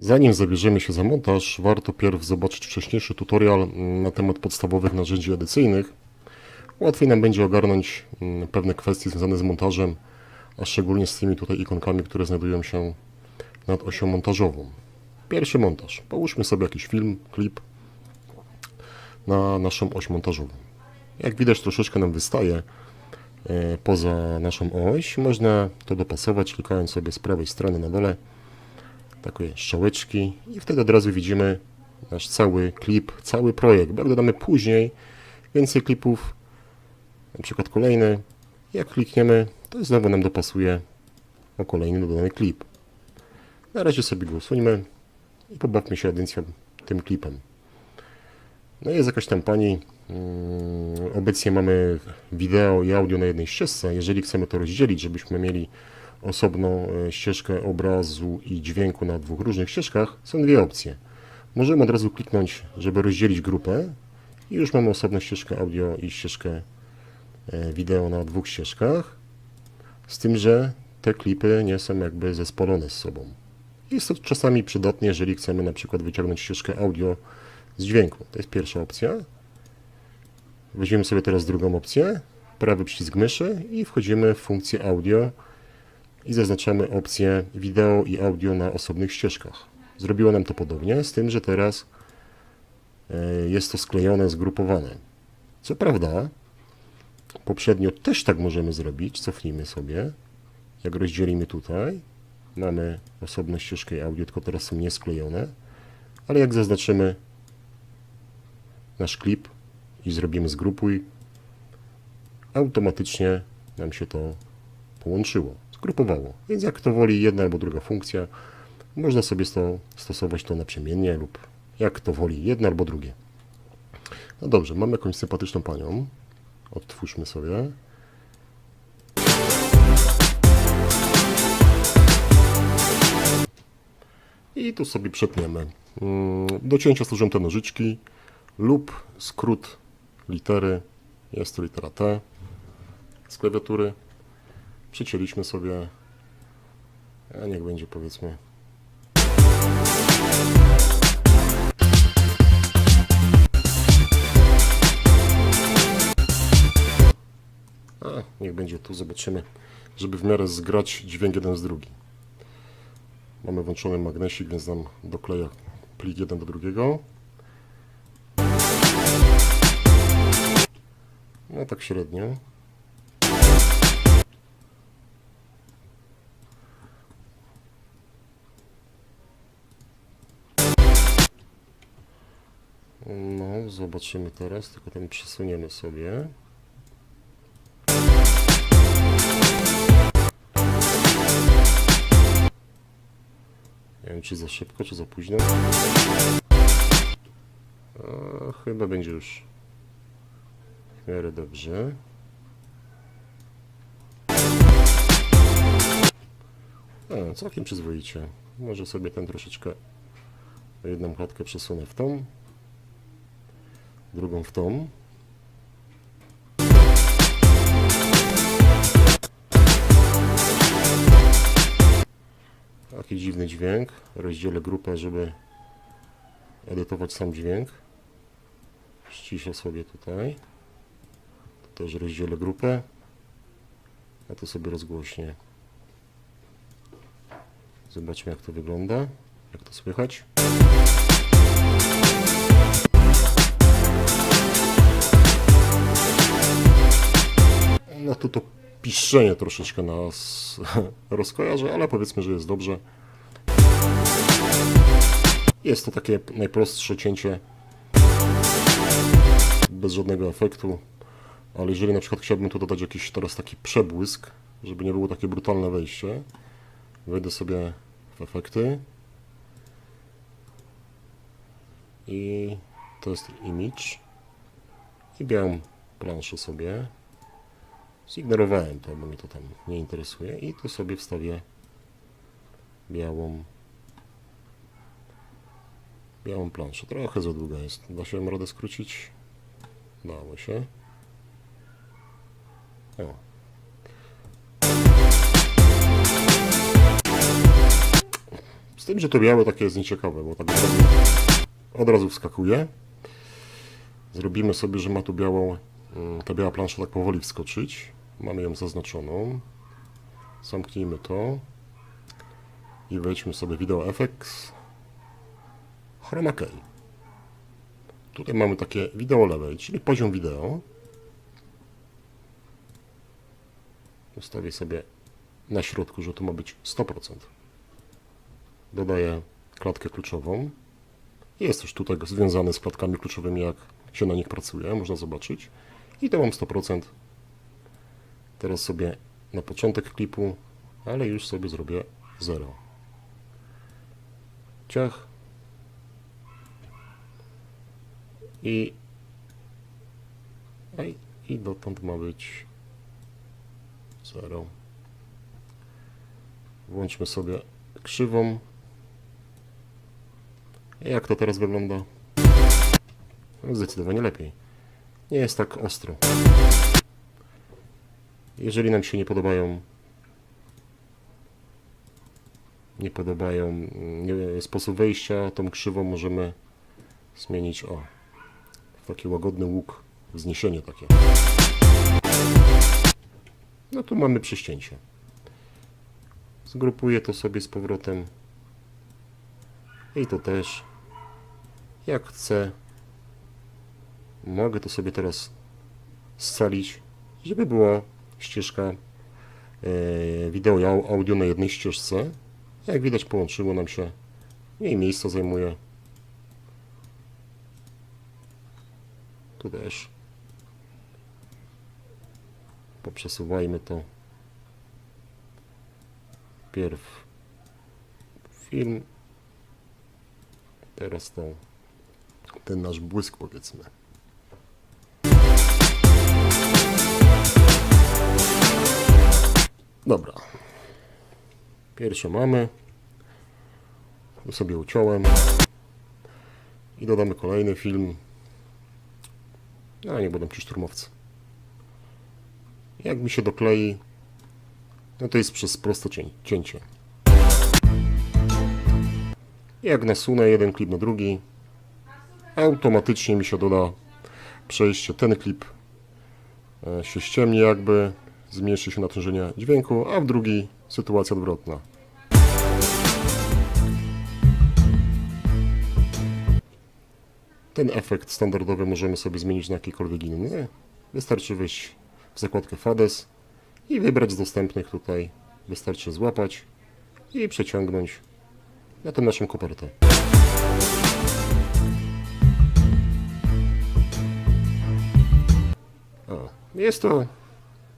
Zanim zabierzemy się za montaż, warto pierw zobaczyć wcześniejszy tutorial mm, na temat podstawowych narzędzi edycyjnych. Łatwiej nam będzie ogarnąć mm, pewne kwestie związane z montażem, a szczególnie z tymi tutaj ikonkami, które znajdują się nad osią montażową. Pierwszy montaż. Połóżmy sobie jakiś film, klip na naszą oś montażową. Jak widać troszeczkę nam wystaje e, poza naszą oś. Można to dopasować klikając sobie z prawej strony na dole takie strzałeczki i wtedy od razu widzimy nasz cały klip, cały projekt. Bo jak dodamy później więcej klipów, na przykład kolejny, jak klikniemy, to znowu nam dopasuje o kolejny dodany klip. Na razie sobie go usuńmy i pobawmy się edycją tym klipem. No jest jakaś tam pani. mm, Obecnie mamy wideo i audio na jednej ścieżce. Jeżeli chcemy to rozdzielić, żebyśmy mieli osobną e, ścieżkę obrazu i dźwięku na dwóch różnych ścieżkach, są dwie opcje. Możemy od razu kliknąć, żeby rozdzielić grupę i już mamy osobną ścieżkę audio i ścieżkę e, wideo na dwóch ścieżkach. Z tym, że te klipy nie są jakby zespolone z sobą. Jest to czasami przydatne, jeżeli chcemy na przykład wyciągnąć ścieżkę audio z dźwięku. To jest pierwsza opcja. Weźmiemy sobie teraz drugą opcję. Prawy przycisk myszy i wchodzimy w funkcję audio i zaznaczamy opcję wideo i audio na osobnych ścieżkach. Zrobiło nam to podobnie, z tym, że teraz e, jest to sklejone, zgrupowane. Co prawda, poprzednio też tak możemy zrobić. Cofnijmy sobie. Jak rozdzielimy tutaj, mamy osobną ścieżkę i audio, tylko teraz są niesklejone. Ale jak zaznaczymy nasz klip i zrobimy zgrupuj, automatycznie nam się to połączyło, zgrupowało. Więc jak kto woli jedna albo druga funkcja, można sobie sto, stosować to naprzemiennie lub jak kto woli jedno albo drugie. No dobrze, mamy jakąś sympatyczną panią. Odtwórzmy sobie. I tu sobie przetniemy. Mm, Do cięcia służą te nożyczki lub skrót litery. Jest to litera T z klawiatury. Przycięliśmy sobie, a niech będzie powiedzmy A, niech będzie tu, zobaczymy, żeby w miarę zgrać dźwięk jeden z drugim. Mamy włączony magnesik, więc nam dokleja plik jeden do drugiego. No tak średnio. No, zobaczymy teraz, tylko ten przesuniemy sobie. Nie wiem, czy za szybko, czy za późno. A, chyba będzie już w miarę dobrze. A, całkiem przyzwoicie. Może sobie ten troszeczkę jedną klatkę przesunę w tą, drugą w tą. Taki dziwny dźwięk. Rozdzielę grupę, żeby edytować sam dźwięk. Ściszę sobie tutaj. Tu też rozdzielę grupę. A tu sobie rozgłośnię. Zobaczmy jak to wygląda. Jak to słychać. No tu to piszczenie troszeczkę nas rozkojarzy, ale powiedzmy, że jest dobrze. Jest to takie najprostsze cięcie. Bez żadnego efektu, ale jeżeli na przykład chciałbym tu dodać jakiś teraz taki przebłysk, żeby nie było takie brutalne wejście, wejdę sobie w efekty. I to jest image. I białą planszę sobie Zignorowałem to, bo mnie to tam nie interesuje i tu sobie wstawię białą białą planszę. Trochę za długa jest. Da się ją radę skrócić? Dało się. O. tym, że to białe takie jest nieciekawe, bo tak od razu, od razu wskakuje. Zrobimy sobie, że ma tu białą, mm, ta biała plansza tak powoli wskoczyć. Mamy ją zaznaczoną. Zamknijmy to. I wejdźmy sobie Video Effects. Chroma key. Tutaj mamy takie wideo lewej, czyli poziom wideo. Ustawię sobie na środku, że to ma być 100%. Dodaję klatkę kluczową. Jest też tutaj związane z klatkami kluczowymi, jak się na nich pracuje, można zobaczyć. I to mam 100%. Teraz sobie na początek klipu, ale już sobie zrobię 0. Ciach. I, i- i dotąd ma być 0. Włączmy sobie krzywą. Jak to teraz wygląda? No, Zdecydowanie lepiej. Nie jest tak ostro. Jeżeli nam się nie podobają nie podobają nie, sposób wejścia, tą krzywą możemy zmienić o w taki łagodny łuk, wzniesienie takie. No tu mamy przyścięcie. Zgrupuję to sobie z powrotem. I to też. Jak chcę. Mogę to sobie teraz scalić, żeby była ścieżka e, wideo i au- audio na jednej ścieżce. Jak widać połączyło nam się. Mniej miejsca zajmuje. Tu też. Poprzesuwajmy to. Pierw film. Teraz to ten nasz błysk powiedzmy. Dobra. Pierwsze mamy. Tu sobie uciąłem. I dodamy kolejny film. A nie będą ci szturmowcy. Jak mi się doklei, no to jest przez proste cię- cięcie. Jak nasunę jeden klip na drugi, automatycznie mi się doda przejście. Ten klip e, się ściemni jakby, zmniejszy się natężenie dźwięku, a w drugi sytuacja odwrotna. Ten efekt standardowy możemy sobie zmienić na jakikolwiek inny. Wystarczy wejść w zakładkę Fades i wybrać z dostępnych tutaj. Wystarczy złapać i przeciągnąć na tę naszą kopertę. O, jest to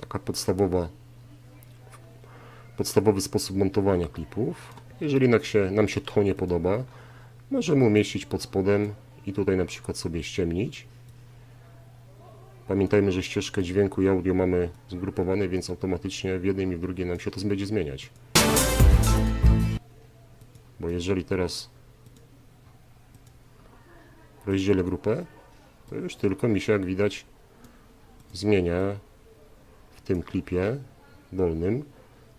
taka podstawowa podstawowy sposób montowania klipów. Jeżeli nam się, nam się to nie podoba, możemy umieścić pod spodem i tutaj na przykład sobie ściemnić. Pamiętajmy, że ścieżkę dźwięku i audio mamy zgrupowane, więc automatycznie w jednym i w drugiej nam się to będzie zmieniać. Bo jeżeli teraz rozdzielę grupę, to już tylko mi się, jak widać, zmienia tym klipie dolnym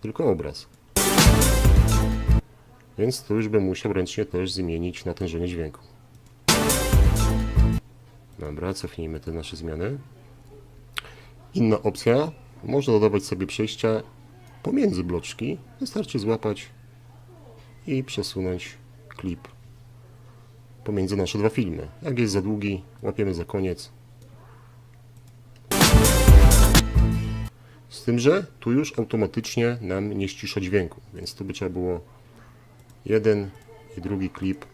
tylko obraz. Więc tu już bym musiał ręcznie też zmienić natężenie dźwięku. Dobra, cofnijmy te nasze zmiany. Inna opcja, można dodawać sobie przejścia pomiędzy bloczki. Wystarczy złapać i przesunąć klip pomiędzy nasze dwa filmy. Jak jest za długi, łapiemy za koniec. Tym, że tu już automatycznie nam nie ścisza dźwięku, więc tu by trzeba było jeden i drugi klip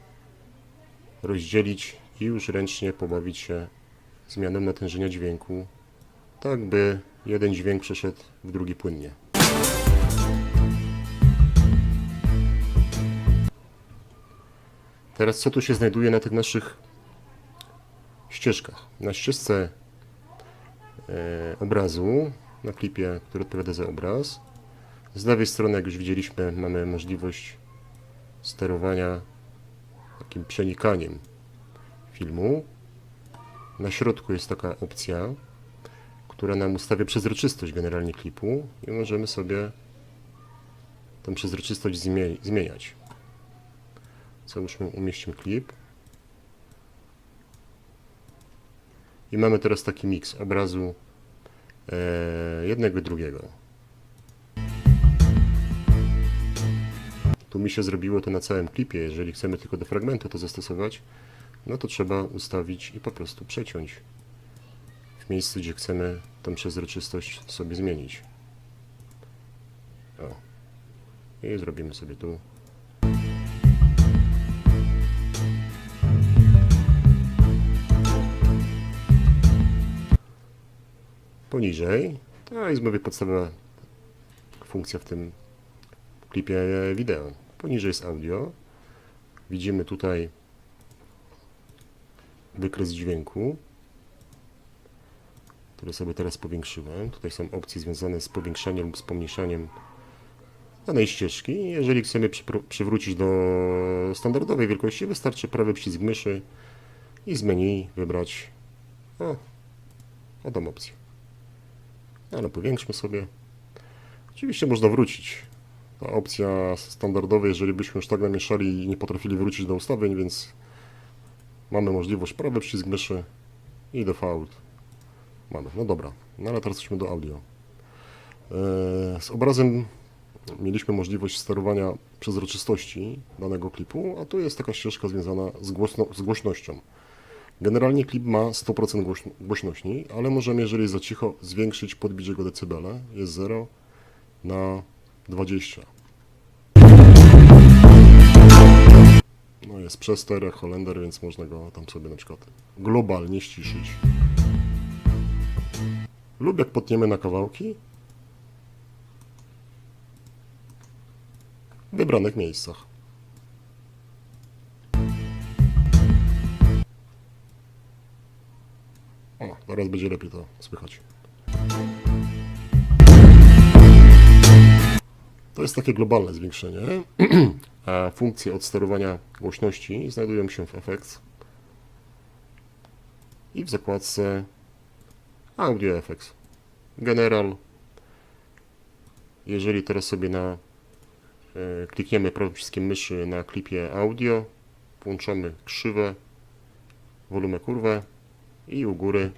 rozdzielić i już ręcznie pobawić się zmianą natężenia dźwięku, tak by jeden dźwięk przeszedł w drugi płynnie. Teraz co tu się znajduje na tych naszych ścieżkach? Na ścieżce e, obrazu, na klipie, który odpowiada za obraz. Z lewej strony, jak już widzieliśmy, mamy możliwość sterowania takim przenikaniem filmu. Na środku jest taka opcja, która nam ustawia przezroczystość generalnie klipu i możemy sobie tę przezroczystość zmie- zmieniać. Załóżmy, umieścimy klip. I mamy teraz taki miks obrazu jednego i drugiego. Tu mi się zrobiło to na całym klipie. Jeżeli chcemy tylko do fragmentu to zastosować, no to trzeba ustawić i po prostu przeciąć w miejscu, gdzie chcemy tę przezroczystość sobie zmienić. O. I zrobimy sobie tu. Poniżej. To jest mówię podstawowa funkcja w tym klipie wideo. Poniżej jest audio. Widzimy tutaj wykres dźwięku, który sobie teraz powiększyłem. Tutaj są opcje związane z powiększaniem lub z pomniejszaniem danej ścieżki. Jeżeli chcemy przywrócić do standardowej wielkości, wystarczy prawy przycisk myszy i z menu wybrać o, o tą opcję. Ale powiększmy sobie. Oczywiście można wrócić. Ta opcja standardowa, jeżeli byśmy już tak namieszali i nie potrafili wrócić do ustawień, więc mamy możliwość prawy przycisk myszy i default. Mamy. No dobra, no ale teraz idźmy do audio. Eee, Z obrazem mieliśmy możliwość sterowania przezroczystości danego klipu, a tu jest taka ścieżka związana z, głośno, z głośnością. Generalnie klip ma 100% głośno, głośności, ale możemy, jeżeli jest za cicho, zwiększyć, podbić jego decybele. Jest 0 na 20. No jest przester, jak Holender, więc można go tam sobie na przykład globalnie ściszyć. Lub jak potniemy na kawałki, w wybranych miejscach. O, teraz będzie lepiej to słychać. To jest takie globalne zwiększenie. A funkcje od sterowania głośności znajdują się w Effects i w zakładce Audio Effects. General. Jeżeli teraz sobie na e, klikniemy przyciskiem myszy na klipie audio, włączamy krzywę, wolumę kurwę i u góry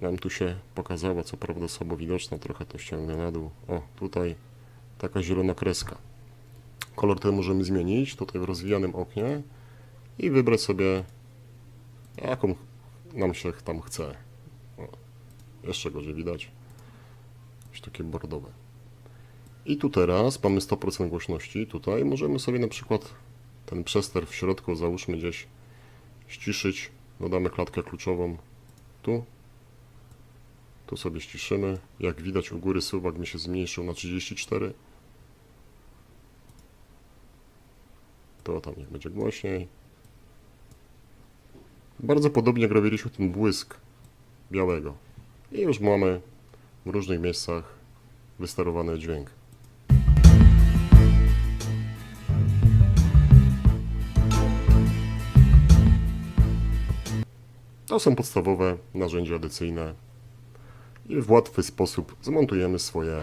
nam tu się pokazała, co prawda słabo widoczna, trochę to ściągnę na dół. O, tutaj taka zielona kreska. Kolor ten możemy zmienić tutaj w rozwijanym oknie i wybrać sobie jaką nam się tam chce. O, jeszcze gorzej widać. Jakieś takie bordowe. I tu teraz mamy 100% głośności. Tutaj możemy sobie na przykład ten przester w środku, załóżmy gdzieś, ściszyć. Dodamy klatkę kluczową tu. Tu sobie ściszymy. Jak widać u góry suwak mi się zmniejszył na 34. To tam niech będzie głośniej. Bardzo podobnie jak robiliśmy ten błysk białego. I już mamy w różnych miejscach wysterowany dźwięk. To są podstawowe narzędzia edycyjne. I w łatwy sposób zmontujemy swoje